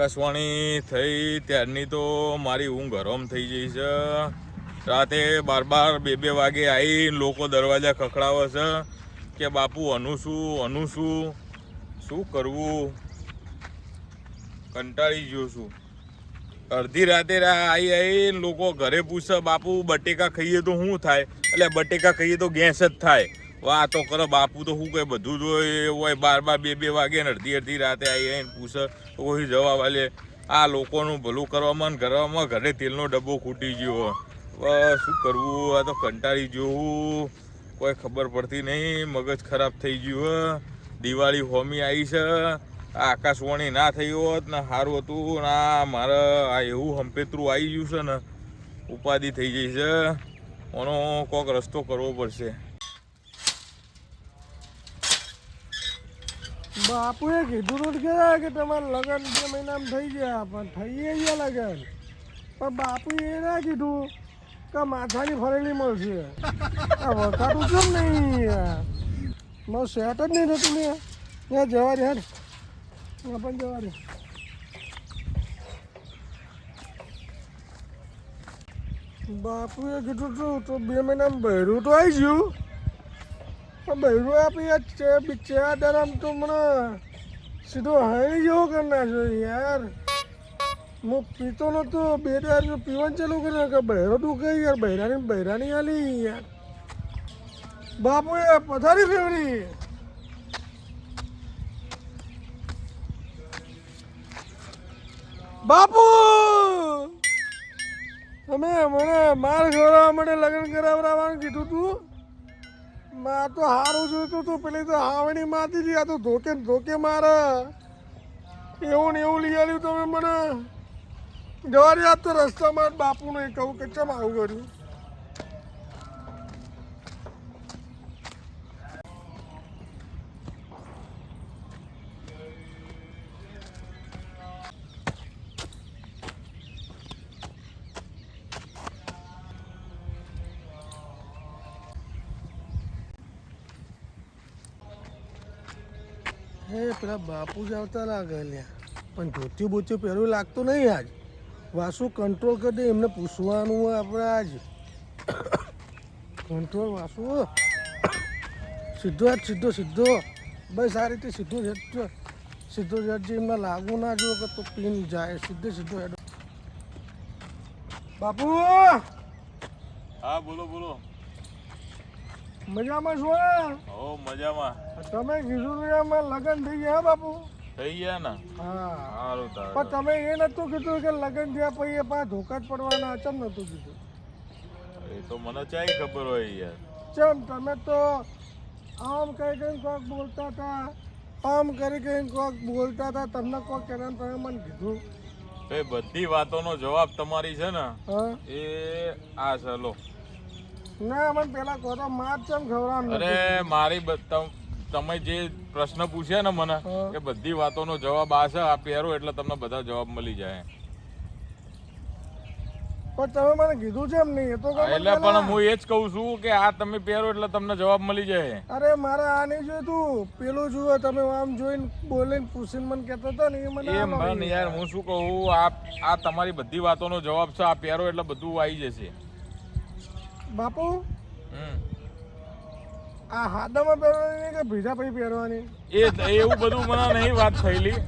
આકાશવાણી થઈ ત્યારની તો મારી ઊંઘ હરામ થઈ ગઈ છે. રાતે બાર બાર બે બે વાગે આવીને લોકો દરવાજા ખખડાવે છે કે બાપુ, અનું શું? અનું શું? શું કરવું? કંટાળી ગયો છું. અડધી રાતે આવી આવી લોકો ઘરે પૂછે, બાપુ, બટેકા ખાઈએ તો શું થાય? એટલે બટેકા ખાઈએ તો ગેસ જ થાય. વાતો કરો, બાપુ તો શું કહે, બધું જ હોય હોય બાર બાર બે બે વાગે ને અડધી અડધી રાતે આવી આવીને પૂછે તો કોઈ જવાબ આલે. આ લોકોનું ભલું કરવામાં ને કરવામાં ઘરે તેલનો ડબ્બો ખૂટી ગયો. બસ શું કરવું? આ તો કંટાળી જોવું કોઈ ખબર પડતી નહીં, મગજ ખરાબ થઈ ગયું. દિવાળી હોમી આવી છે. આકાશવાણી ના થઈ હોત ને સારું હતું, ના મારે આ એવું હંપેતરું આવી ગયું છે ને, ઉપાધિ થઈ જઈ છે. એનો કોક રસ્તો કરવો પડશે. બાપુએ કીધું તો કે કે તમારા લગ્ન બે મહિનામાં થઈ ગયા, પણ થઈ ગયા લગ્ન. પણ બાપુએ એ ના કીધું કે માથાની ફરેલી મળશે. આ વખાતું કેમ નહીં? મારું સેટ જ નહીં થતું ને. ત્યાં જવા દે, હેડ. પણ જવા દે. બાપુએ કીધું તું, તો બે મહિનામાં બહેરું તો આવી ગયું. બહેરું આપી બિચારા દરામ તો મને સીધો હળી જેવો કરી નાખ્યો યાર. હું પીતો નતો, બે દાર પીવાનું ચાલુ કરી કે બહેરો કઈ યાર બહેરાની બહેરાની આલી યાર. બાપુએ પથારી ફેવરી બાપુ! તમે મને માર ખવડાવવા માટે લગ્ન કરાવડાવવાનું કીધું તું? માં તો હારું જોઈતું તું. પેલી તો હાવણી માતી હતી. આ તો ધોકે ધોકે મારે. એવું ને એવું લઈ આવ્યું તમે મને. જવારી આ તો રસ્તામાં બાપુને કહું કે ચમ આવું કર્યું હે, પેલા બાપુ જ આવતા લાગે પણ ધોતિયું બોતિયું પહેરવું લાગતું નહીં આજ. વાસુ કંટ્રોલ કરી દે, એમને પૂછવાનું આપણે આજ. કંટ્રોલ વાસુ. સીધો આજ, સીધો સીધો. બસ આ રીતે સીધો સીધો સીધો જડજી એમને લાગુ ના જો કે તો પીન જાય. સીધે, સીધો હેડો બાપુ! હા, બોલો બોલો. મજામાં છો ઓ મજામાં. તમે કીધું તું લગ્ન થઈ ગયા બાપુ? થઈ ગયા ને? હા. સારું પણ તમે એ નતું કીધું કે લગ્ન થયા પછી એ પા ધોકા જ પડવાના ચમ નતું કીધું? એ તો મને ચાઈ ખબર હોય યાર. ચમ તમે તો આમ કઈ કઈ કોક બોલતા હતા આમ કરી કઈ કોક બોલતા હતા તમને કોક કર્યા તમે મને કીધું. એ બધી વાતોનો જવાબ તમારી છે ને હા. એ આ છે લો. ના મને પેલા કહો તો માર ચમ ખવડાવવાનું અરે મારી તમે જે પ્રશ્ન પૂછ્યા ને મને. એ બધી વાતોનો જવાબ આ છે આ પહેરો એટલે તમને બધા જવાબ મળી જાય. પણ તમે મને કીધું છે એમ નહીં તો એટલે પણ હું એ જ કહું છું કે આ તમે પહેરો એટલે તમને જવાબ મળી જાય. અરે મારે આ નહીં જોયું પેલું જુઓ તમે આમ જોઈને બોલીને પૂછીને મને કહેતો હતો ને એ મને એ યાર હું શું કહું આ આ તમારી બધી વાતોનો જવાબ છે આ પહેરો એટલે બધું આવી જશે. બાપુ. આ હાદામાં પહેરવાની કે ભીજા પછી પહેરવાની? એ એવું બધું મને નહીં વાત થયેલી.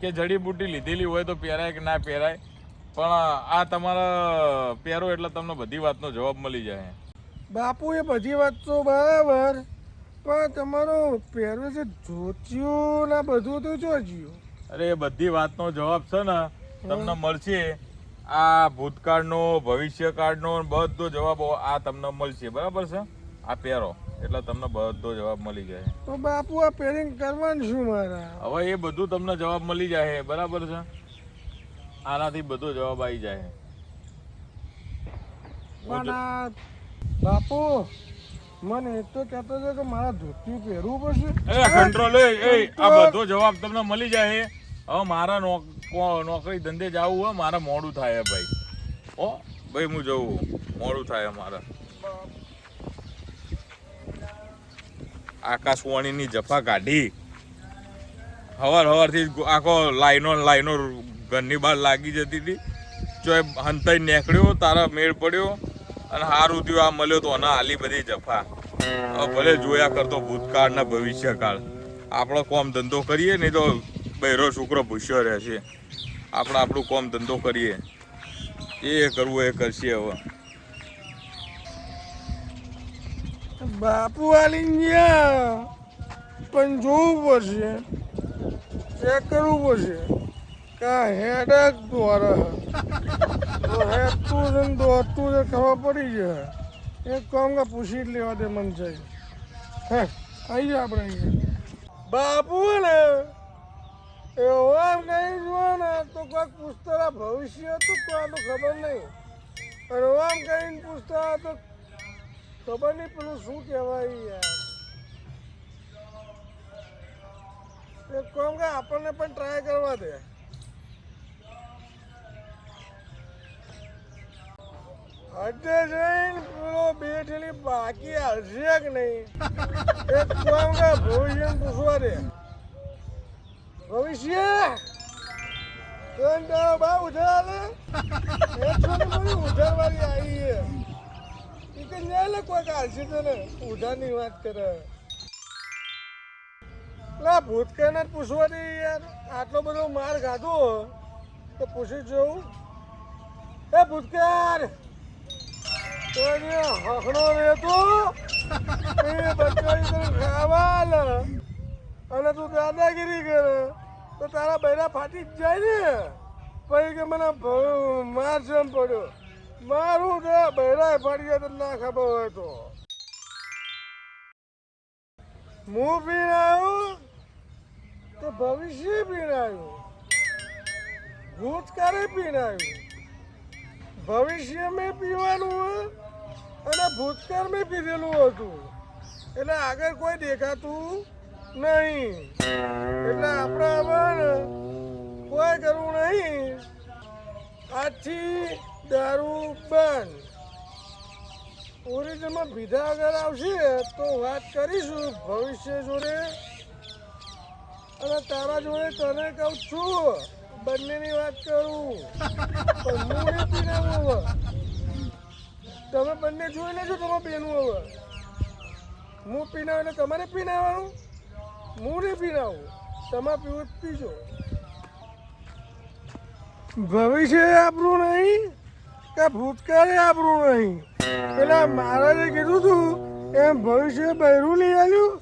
કે જડીબુટી લીધેલી હોય તો પહેરાય કે ના પહેરાય. પણ આ તમારા પહેરો એટલે તમને બધી વાતનો જવાબ મળી જાય. બાપુ એ બધી વાત તો બરાબર પણ તમારો પહેરવે છે ધોતિયું ના બધું તો જોજ્યું. અરે બધી વાતનો જવાબ છે ને તમને મળશે. આ ભૂતકાળનો ભવિષ્યકાળનો બધો જવાબ આ તમને મળશે. બરાબર છે? આ પહેરો. એટલે તમને બધો જવાબ મળી જાય. તો બાપુ આ પેરિંગ કરવાનું શું મારા? હવે એ બધું તમને જવાબ મળી જાય. બરાબર છે? આનાથી બધો જવાબ આવી જાય. પણ બાપુ મને એ તો કહેતો છે કે મારા ધોતી પહેરવું પડશે. એ કંટ્રોલ એ આ બધો જવાબ તમને મળી જાય. હવે મારા નોક- નોકરી, ધંધે જવું હોય મારે મોડું થાય ભાઈ. ઓ ભાઈ હું જવું મોડું થાય મારે આકાશવાણીની જફા કાઢી. હવાર હવારથી આખો લાઈનો લાઈનો ઘરની બહાર લાગી જતી હતી. જો એ હંતાઈ નીકળ્યો, તારા મેળ પડ્યો અને હારું થયું, આ મળ્યો તો આના આલી બધી જફા. ભલે જોયા કરતો ભૂતકાળ ને ભવિષ્યકાળ. આપણો કોમ ધંધો કરીએ, નહીં તો બૈરો છોકરો ભૂસ્યો રહેશે આપણે આપણું કોમ ધંધો કરીએ. એ કરવું, એ કરશે હવે. બાપુ આલી ગયા પણ જોવું પડશે. ચેક કરવું પડશે. કા હેડક દ્વારા તો હેડતું છે ને દોડતું છે ખબર પડી જાય. એક કામ કે પૂછી જ લેવા દે મન છે હે આવી જાય આપણે બાપુ ને એવો નહીં જોવાના. તો કોઈક પૂછતા ભવિષ્ય તો કોઈનું ખબર નહીં. અને કઈ પૂછતા ખબર નહીં પેલું શું કહેવાય યાર. એક કોમ કે આપણને પણ ટ્રાય કરવા દે. હદે જઈને પેલો બેઠેલી બાકી હશે કે નહીં? એક કોમ કે ભવિષ્ય પૂછવા દે. ભવિષ્ય? બા ઉધાર? ઉધારવાળી આવી છે. ઈ કે ન્યા લે કોઈ કાઢશે તને? ઉધારની વાત કરે. ના ભૂતકાળને પૂછવા દે યાર. આટલો બધો માર ખાધો તો પૂછી જોઉં. એ ભૂતકાળ! હખણો રહેતો? એ બચ્ચાની તને ખાવા અને તું દાદાગીરી કરે. તો તારા બૈરા ફાટી જાય ને. પછી કે મને માર જેમ પડ્યો. મારું કે બૈરા ફાટી જાય તો ના ખબર હોય તો. હું પીણાયું તો ભવિષ્ય પીણાયું ભૂતકાળે પીણાયું ભવિષ્ય મેં પીવાનું અને ભૂતકાળ મેં પીધેલું હતું. એટલે આગળ કોઈ દેખાતું નહીં. એટલે આપણે હવે કોઈ કરવું નહીં. આજથી દારૂ બંધ. ઓરિજિનમાં પીધા વગર આવશે તો વાત કરીશું ભવિષ્ય જોડે. અને તારા જોડે તને કહું છું, બંનેની વાત કરું. પણ નહીં હવે. તમે બંને જોઈ લેજો તમે બેનું હવે. હું પીનાવ એટલે તમારે પીનાવાનું હું નહીં પીનાવું તમે પીવું પીજો. ભવિષ્ય આપણું નહીં કે ભૂતકાળે આપણું નહીં? પેલા મહારાજે કીધું હતું એમ ભવિષ્ય બૈરું લઈ આવ્યું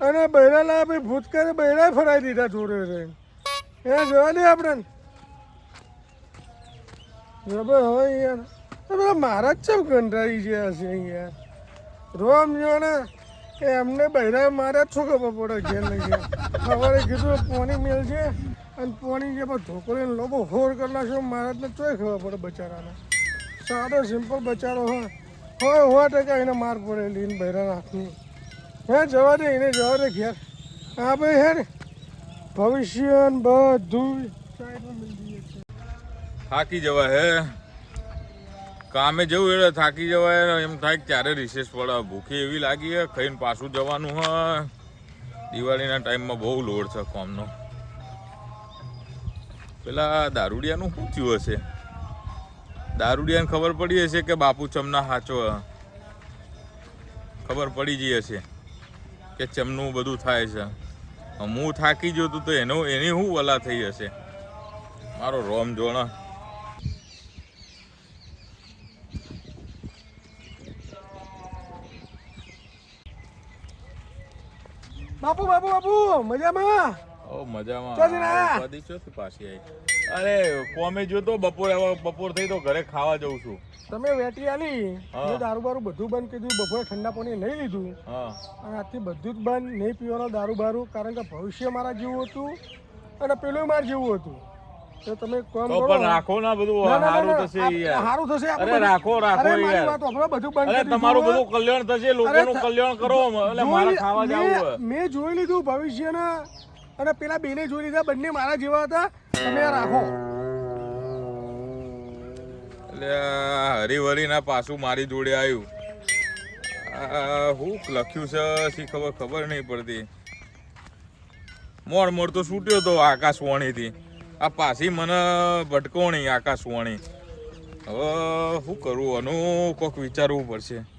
અને બૈરા લા ભાઈ ભૂતકાળે બૈરા ફરાઈ દીધા જોડે રહીને એ જવા દે આપણે જબર હવે યાર. પેલા મહારાજ ચમ કંટાળી ગયા છે યાર રોમ જોને એમને બૈરા મારે શું ખબર પડે ઘેર લઈ ગયા? સવારે કીધું પોણી મેલ છે અને પોણી જે ઢોકળીને લોકો હોર કરી નાખ્યો મહારાજને ચોય ખબર પડે બચારાને. સાદો સિમ્પલ બચારો હોય. હોય સો ટકા એને માર પડેલી એને બૈરાના હાથની. હે, જવા દે, એને જવા દે ઘેર. હા ભાઈ હે ને, ભવિષ્ય બધું સાઈડમાં થાકી જવાય હે. કામે જવું એટલે થાકી જવાય એમ થાય ક્યારે રિસેસ પડે. ભૂખી એવી લાગી હે ખાઈને પાછું જવાનું હોય. દિવાળીના ટાઈમમાં બહુ લોડ છે કોમનો. પેલા દારૂડિયાનું શું થયું હશે? દારૂડિયાને ખબર પડી હશે કે બાપુ ચમના હાચો ખબર પડી જઈ હશે કે ચમનું બધું થાય છે. હું થાકી ગયો તો એનો એની શું વલા થઈ હશે? મારો રોમ જોણા બાપુ બાપુ બાપુ મજામાં? ઓ મજામાં. ચોથી ના? ઉપાધિ ચોથી પાછી આવી અરે કોમે જોતો બપોરે હવે બપોર થઈ તો ઘરે ખાવા જઉં છું. તમે વેટી આલી. મેં દારૂ બારૂ બધું બંધ કરી દીધું બપોરે ઠંડા પાણી નહીં લીધું. હા. અને આજથી બધું જ બંધ નહીં પીવાનો દારૂ બારૂ કારણ કે ભવિષ્ય મારા જેવું હતું અને પેલું મારા જેવું હતું. તો તમે એક કરો. પણ રાખો ના બધું ના, ના, ના, સારું થશે યાર. સારું થશે અરે રાખો રાખો અરે મારી વાત સાંભળો, બધું બંધ અરે તમારું બધું કલ્યાણ થશે લોકોનું કલ્યાણ કરો એટલે મારે ખાવા મેં- મેં જોઈ લીધું ભવિષ્યના અને પેલા બેને જોઈ લીધા બંને મારા જેવા હતા. તમે રાખો. એટલે ના પાછું મારી જોડે આવ્યું હું લખ્યું છે શી ખબર ખબર નહીં પડતી. મોડ મોડ તો છૂટ્યો તો આકાશવાણીથી. આ પાછી મને ભટકોણી આકાશવાણી. હવે શું કરવું આનું કોક વિચારવું પડશે.